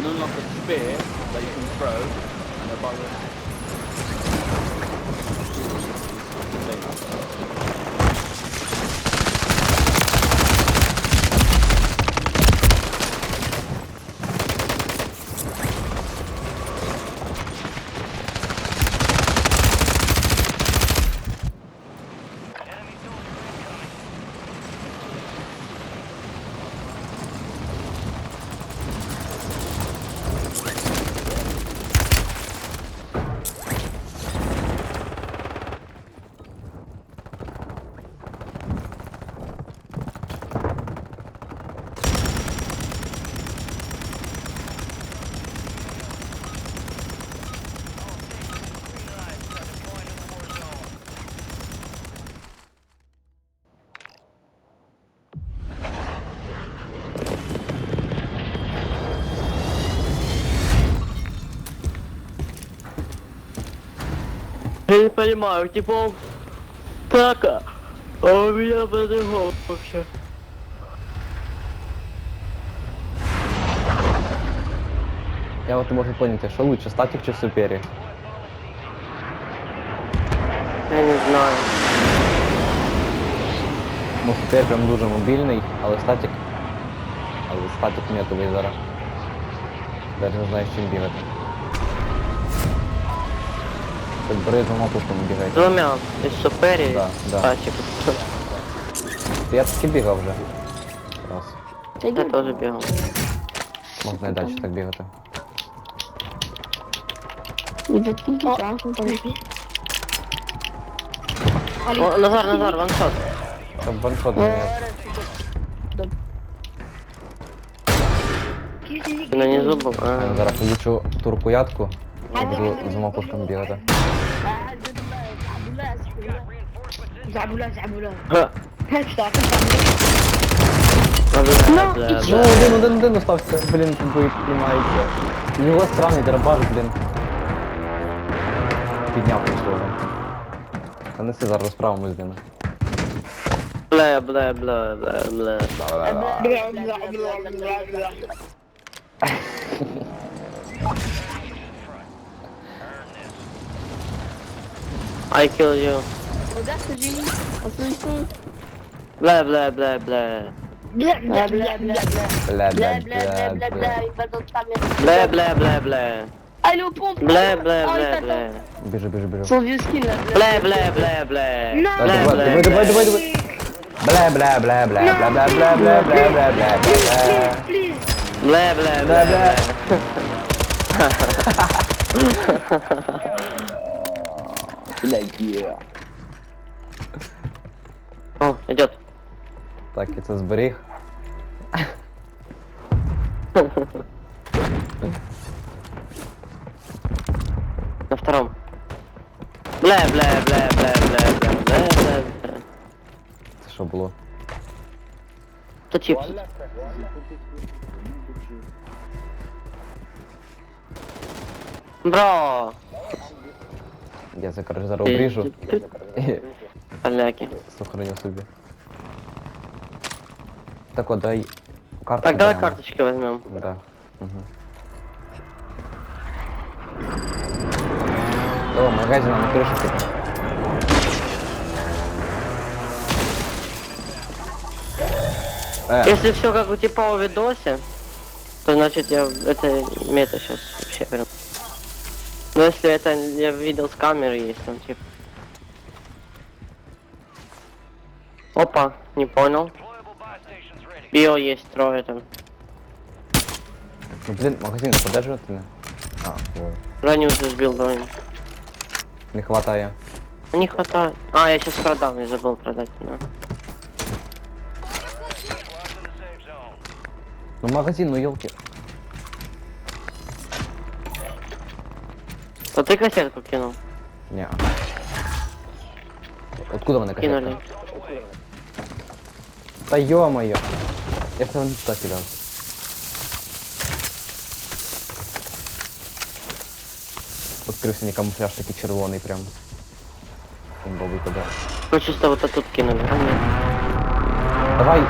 can unlock a spear that you can throw, and a barrel. Я не понимаю, типа так, а у меня по-другому вообще. Я от не можу поняти, що лучше, статік чи супері? Я не знаю. Ну, супер прям дуже мобільний, але статік. Але статік метовий зараз. Навіть не знаю, з чим бігати. Как брейдом опуском бегать. Двумя. Из супери. Да, да. Тачек. Я таки бегал уже. Раз. Я тоже бегал. Можно и дальше так бегать. О, Назар, Назар, ваншот. Там ваншот. На низу был. Зараз включу турку ядку. Буду за мопушком бегать. Zabula zabula. Patrz tak, No, No, один, один, один остався, блін, ви приймаєте. У нього сраний дробаш, блін. Підняв прийшло. Та неси зараз розправимось з ними. Ble, ble, ble, ble, ble. I kill you. Zawsze dzień, a później... Ble, ble, ble, ble. Ble, ble, ble, ble, ble. Ble, ble, ble, ble, ble. I będą tam jeszcze... Ble, ble, ble, ble. Ej, no pompa! Ble, ble, ble, ble. Bierze, bierze, bierze. Są wioski na ble. Ble, ble, ble, ble. No! Ble, ble, ble, ble, ble, ble. Ble, ble, ble, ble, ble, ble, ble, ble, ble, ble, ble, ble. Ble, ble, ble, ble. like yeah. О, идет. Так, і це зберіг. На втором. Бля, бля, бля, бля, бля, бля, бля, бля, бля. Це що було? Это чипс. Бро! Я це, коротше, зараз обріжу і Поляки. сохраню собі. Так от, дай карту. Так, давай карточки возьмем. Да. Угу. О, магазин на крыше. Э, Если все как у типа в видосе, то значит я это мета сейчас вообще прям. Но если это я видел с камеры есть там типа. Опа, не понял. Био есть трое там. ну, блин, магазин подержи ти не. А, ой. Броню уже сбил броню. Не хватає. Не хватает. А, я сейчас продам, я забыл продать. Да. Ну магазин, ну елки. А ты кассетку кинул? Не. Откуда вони Кинули. Та ё-моё. Я все равно не туда кидал. Открывся мені камуфляж такий червоний прям. Бомбовий куди. Ми чисто вот тут кинули, а ні. Давай.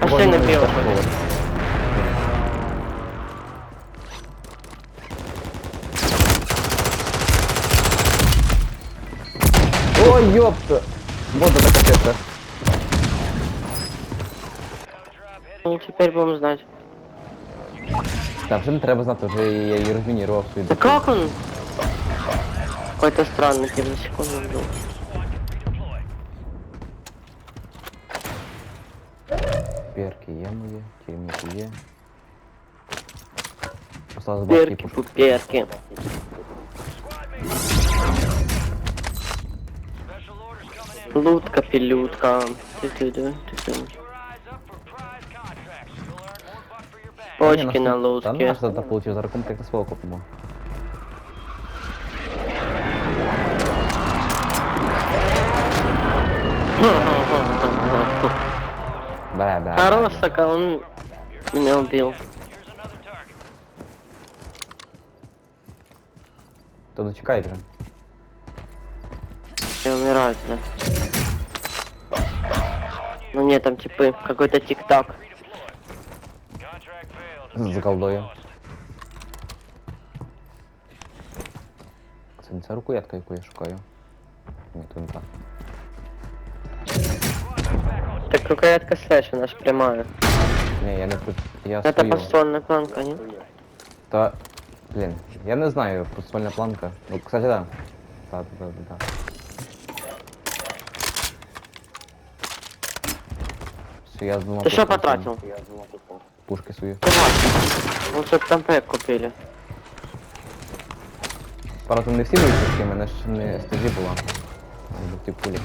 А ще не біло. Ой, ёпта! Вот это капец. Ну, теперь будем знать. Так, вже не треба знати, вже я її розмінірував свої Да как он? Какой-то странный тип за секунду был. Перки є мої, тільники є. Осталось бабки Перки, пуш. пуперки. Лутка, пилютка. Ты-ты-ты, ты-ты. Почки на Та лутке. наш задав получив, зараз комплекти свого купимо. Бля, бля. Хорош, сука, он меня убил. То дочекай вже. Я умираю, да. Ну нет, там типы, какой-то тик-так. З колдою. Це не ця рукоятка, яку я шукаю. Ні, то не так. Так рукоятка слэш, она ж прямая. Ні, я не при... Я Это свою. подствольная планка, не? Та, блін, я не знаю, подствольна планка. Ну, кстати, да. Так, да, да, да. Все, я думав... Ты что пушки потратил? свої. Пушки свої. Ну, чтоб там пэк купили. Правда, не всі мої пушки, в мене ж не стежі була. Або ті пулі.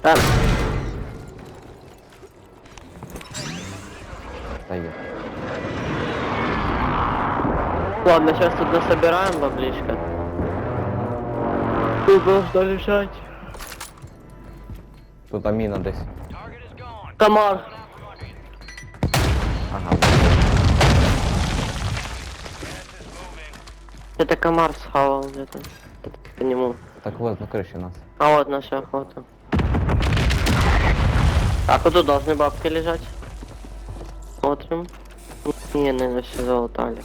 Там. Та є. Ладно, сейчас тут насобираем баблишко. Тут должно лежать. Тут аміна десь. Комар. Это комар схавал где-то. По нему. Так вот, на криші у нас. А вот наша охота. Так, вот тут должны бабки лежать. Смотрим. Не, наверное, все залутали.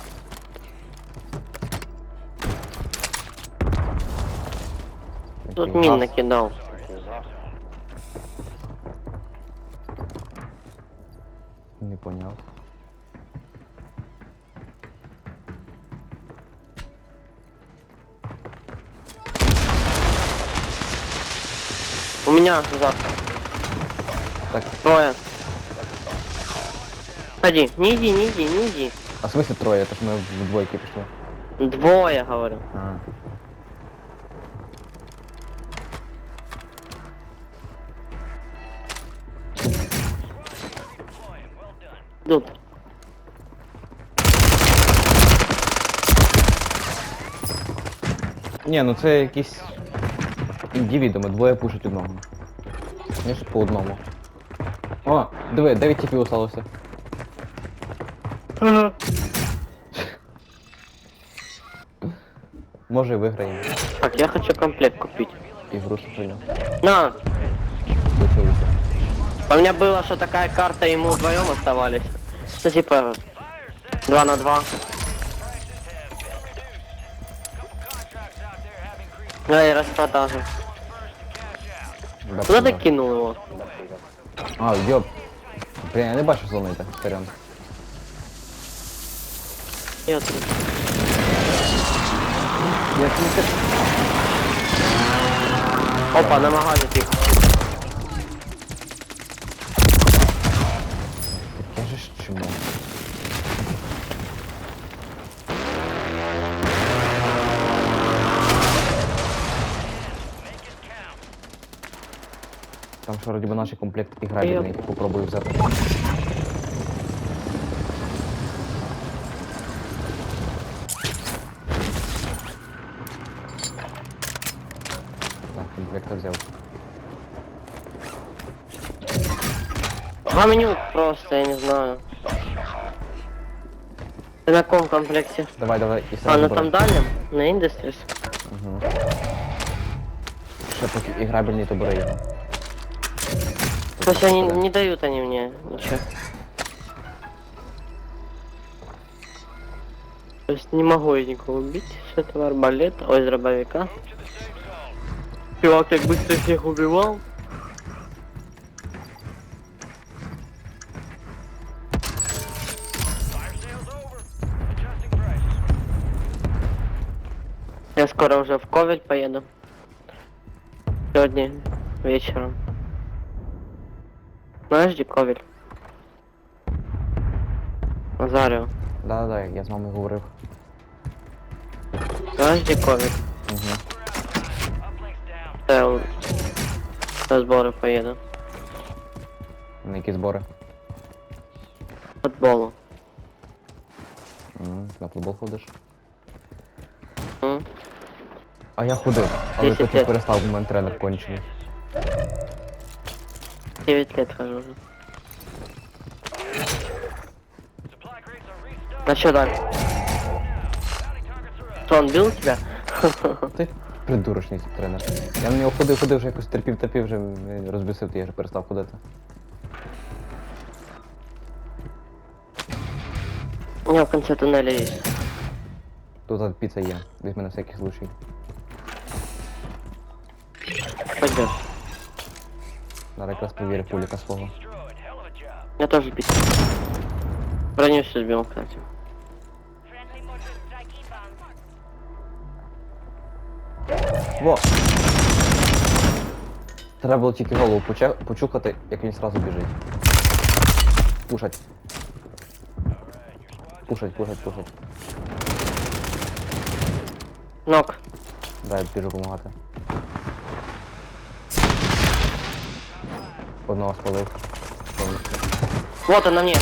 Тут мин накидал. Не поняв. У меня завтра. Так, Трое. Ходи, не иди, не иди, не иди. а в смысле троє? Это ж ми в двойки пішли. Двое, говорю. А. Идут. Ні, ну це якісь індивідуми, двоє пушать одного. Ніж по одному. О, диви, 9 типів осталося. Може і виграємо. Так, я хочу комплект купить. Ігру сохраню. На, Случилося. у меня было, что такая карта, ему вдвоем оставались. Ну, типа, 2 на 2. Да, и распродажа. Да, Куда ты кинул его? А, йоп. Блін, я не бачу зони так, вперед. Нет. Я не Опа, на магазе вроді би наші комплект такий грабельний, попробую взяти. Так, комплекта взяв. Гамнюк просто, я не знаю. Ты на каком комплекте? Давай, давай, і А, сразу на брать. там дальнем? На Industries? Угу. Ще поки і грабельний, то бери його. То есть они не дают они мне ничего. То есть не могу я никого убить с этого арбалета, ой, с дробовика. Чувак, як быстро всех убивал. Я скоро уже в Ковель поеду. Сегодня вечером. Знаешь, где Ковель? Назарио. Да-да-да, я з мамою говорив. Знаешь, где Ковель? Угу. Я у- на сборы поеду. На які збори? Футболу. М, На футбол ходиш? М? А я ходив, але Десять потім лет. перестав, у мене тренер кончений. 9 лет хожу уже. Ну что так? Что, он бил тебя? Ти придурочний цей тренер. Я на нього ходив, ходив, вже якось терпів, терпів, вже е, розбісив, то я вже перестав ходити. У меня в конце туннеля есть. Тут от піца є, візьми на всякий случай. Пойдешь. Зараз якраз перевірю пуліка свого. Я тоже пить. Броню все сбил, кстати. Во! Треба було тільки голову поча- почухати, як він сразу біжить. Пушать. Пушать, пушать, пушать. Нок. Дай біжу допомагати. Одного спалив. Повністю. Вот он на мне.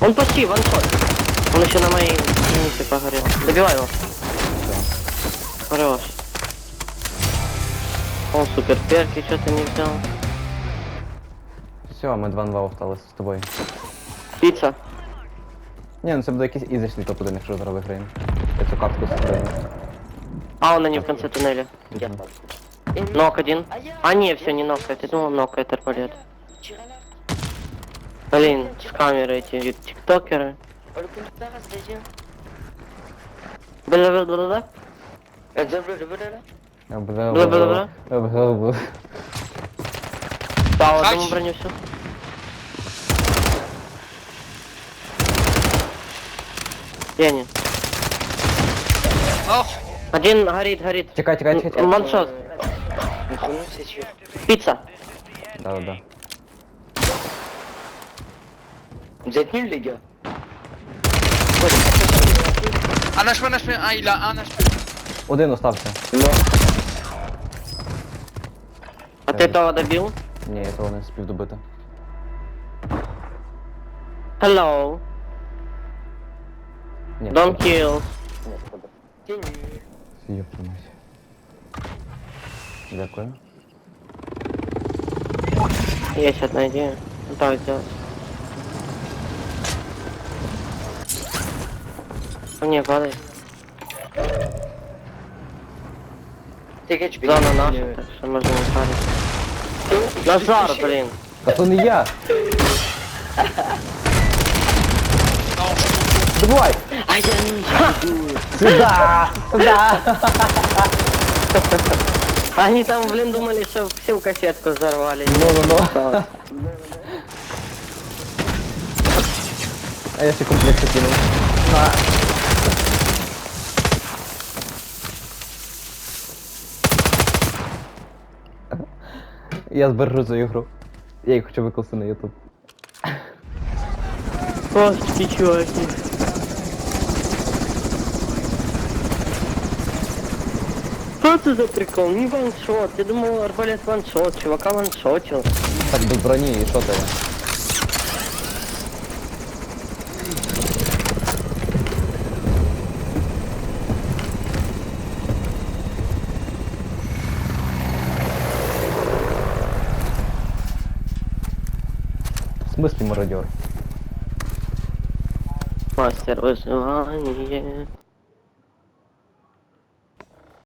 Он почти, ваншот. Он еще на моей минуте погорел. Добивай его. Хорош. Он супер перки что-то не взял. Все, ми 2-2 осталось з тобою. Пицца. Ні, ну це буде якийсь ізичний топ-1, якщо зараз виграємо. Я цю картку сохраню. А, он они в конце туннеля. Нок один. А не, все, не нок. Я думал нок, это арбалет. Блин, с камеры эти тиктокеры. Бля-бля-бля-бля. Бла-бла-бла. Бла-бла-бла. Да, вот ему броню все. Где они? Ох, Один горит, горит. Чекай, чекай, чекай. чекай. Ваншот. Пицца. Да-да-да. Vous êtes nuls les gars un HP, un HP, un, il a un HP. Один остався. А ты того добил? Ні, я того не спів добити. Hello. Ні. Don't kill. Йоптимось. Дякую. Есть одна идея. Ну, Так сделать. А Не, падай. T'inquiète, je vais Зона наша, так что можно не парить. Назар, блин. Та то не я! Добивай! Ah, y'a un Сюда! Сюда! Они там, блин, думали, что всю кассетку взорвали. Ну-ну-ну. А я ще комплект закинув. На. Я збережу цю ігру. Я її хочу викласти на YouTube. Господи, чуваки. Что это за прикол? Не ваншот. Я думал, арбалет ваншот. Чувака ваншотил. Так, без броні і що тебе? В смысле мародер? Мастер выживания.